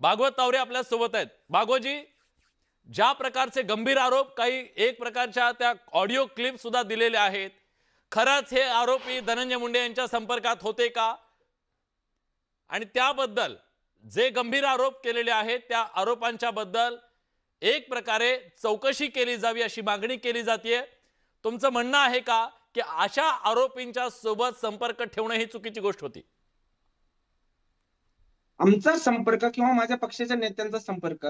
भागवत तावरे आपल्यासोबत आहेत. भागोजी ज्या प्रकारचे गंभीर आरोप काही एक प्रकारच्या त्या ऑडिओ क्लिप सुद्धा दिलेल्या आहेत. खरंच हे आरोपी धनंजय मुंडे यांच्या संपर्कात होते का? आणि त्याबद्दल जे गंभीर आरोप केलेले आहेत त्या आरोपांच्या बद्दल एक प्रकारे चौकशी केली जावी अशी मागणी केली जाते तुमचं म्हणणं आहे का की अशा आरोपींच्या सोबत संपर्क ठेवणं ही चुकीची गोष्ट होती? आमचा संपर्क किंवा माझ्या पक्षाच्या नेत्यांचा संपर्क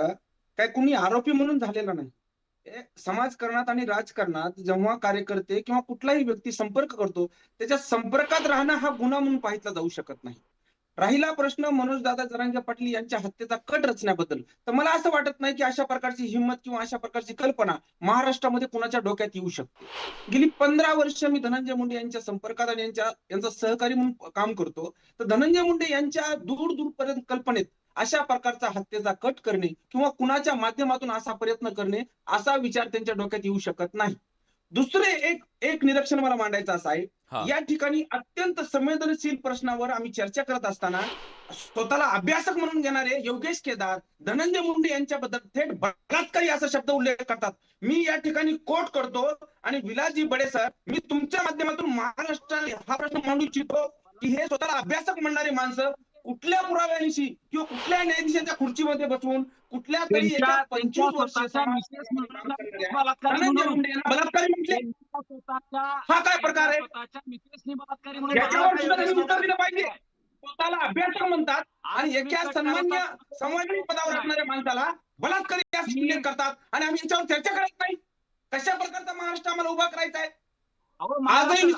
काय कुणी आरोपी म्हणून झालेला नाही. समाजकारणात आणि राजकारणात जेव्हा कार्यकर्ते किंवा कुठलाही व्यक्ती संपर्क करतो त्याच्या संपर्कात राहणं हा गुन्हा म्हणून पाहिला जाऊ शकत नाही. राहिला प्रश्न मनोज दादा जरांगे पाटील यांच्या हत्येचा कट रचण्याबद्दल. तर मला असं वाटत नाही की अशा प्रकारची हिंमत किंवा अशा प्रकारची कल्पना महाराष्ट्रामध्ये कुणाच्या डोक्यात येऊ शकते. गेली पंधरा वर्ष मी धनंजय मुंडे यांच्या संपर्कात आणि यांच्या यांचा सहकारी म्हणून काम करतो. तर धनंजय मुंडे यांच्या दूर दूरपर्यंत कल्पनेत अशा प्रकारचा हत्येचा कट करणे किंवा कुणाच्या माध्यमातून असा प्रयत्न करणे असा विचार त्यांच्या डोक्यात येऊ शकत नाही. दुसरे एक एक निरीक्षण मला मांडायचं असं आहे. या ठिकाणी अत्यंत संवेदनशील प्रश्नावर आम्ही चर्चा करत असताना स्वतःला अभ्यासक म्हणून घेणारे योगेश केदार धनंजय मुंडे यांच्याबद्दल थेट बलात्कारी असा शब्द उल्लेख करतात. मी या ठिकाणी कोट करतो आणि विलासजी बडे सर मी तुमच्या माध्यमातून महाराष्ट्राला हा प्रश्न मांडू इच्छितो की हे स्वतःला अभ्यासक म्हणणारे माणसं कुठल्या पुराव्यानिशी किंवा कुठल्या न्यायाधीशाच्या खुर्चीमध्ये बसवून कुठल्या तरी पंचवीस वर्ष स्वतःच्या समाज- मिसेस म्हणून करणाऱ्या बलात्कारी म्हटले स्वतःच्या- हा काय प्रकार आहे? उत्तर दिलं पाहिजे. स्वतःला अभ्यासक म्हणतात आणि एका सन्मान्य संवैधानिक पदावर असणाऱ्या माणसाला बलात्कारी करतात आणि आम्ही याच्यावर चर्चा करत नाही. कशा प्रकारचा महाराष्ट्र आम्हाला उभा करायचा आहे? आजही मी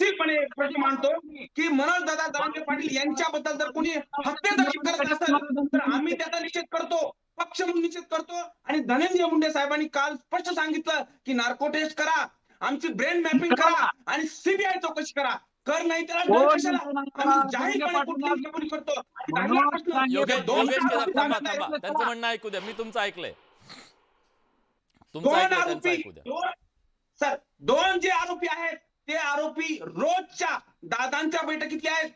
संवेदनशीलपणे प्रश्न मांडतो की मनोज दादा जरांगे पाटील यांच्याबद्दल जर कोणी हत्येचा करत असेल तर आम्ही त्याचा निषेध करतो पक्ष म्हणून निषेध करतो. आणि धनंजय मुंडे साहेबांनी काल स्पष्ट सांगितलं की नार्को टेस्ट करा आमची ब्रेन मॅपिंग करा आणि सीबीआय चौकशी करा. कर नाही. थांबा त्यांचं म्हणणं ऐकू द्या. मी तुमचं ऐकलंय. तुमचं ऐकू द्या. दोन जे आरोपी आहेत ते आरोपी रोजच्या दादांच्या बैठकीतले आहेत.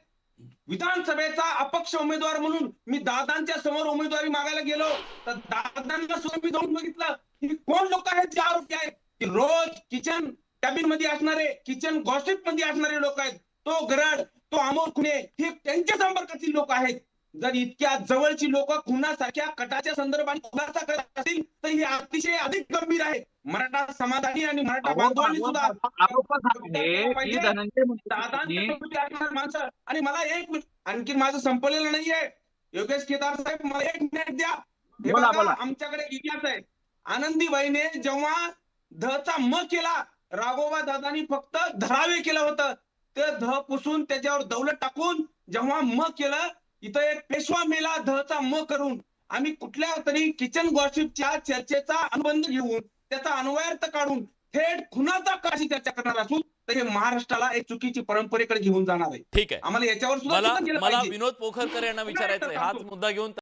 विधानसभेचा अपक्ष उमेदवार म्हणून मी दादांच्या समोर उमेदवारी मागायला गेलो. तर दादांना सुद्धा मी जाऊन बघितलं की कोण लोक आहेत जे आरोपी आहेत? की रोज किचन कॅबिनमध्ये असणारे किचन गॉसिपमध्ये असणारे लोक आहेत. तो गरड तो अमोल खुणे हे त्यांच्या संपर्कातील लोक आहेत. जर इतक्या जवळची लोक खुनासारख्या कटाच्या संदर्भात खुलासा करत असतील तर हे अतिशय अधिक गंभीर आहे मराठा समाजाने आणि मराठा बांधवांनी सुद्धा माणसं. आणि मला एक मिनिट आणखी माझं संपलेलं नाहीये. योगेश केदार साहेब मला एक मिनिट द्या. हे बघा. आमच्याकडे इतिहास आहे. आनंदीबाईने जेव्हा धचा म केला राघोबा दादानी फक्त धरावे केलं होतं. ते ध पुसून त्याच्यावर दौलत टाकून जेव्हा म केलं इथं एक पेशवा मेला धचा म करून. आम्ही कुठल्या तरी किचन गॉसिपच्या चर्चेचा अनुबंध घेऊन त्याचा अन्वयार्थ काढून थेट खुनाचा काशी चर्चा करणार असून तर हे महाराष्ट्राला एक चुकीची परंपरेकडे घेऊन जाणार आहे. ठीक आहे. आम्हाला याच्यावर सुद्धा मला. विनोद पोखरकर यांना विचारायचंय. हाच मुद्दा घेऊन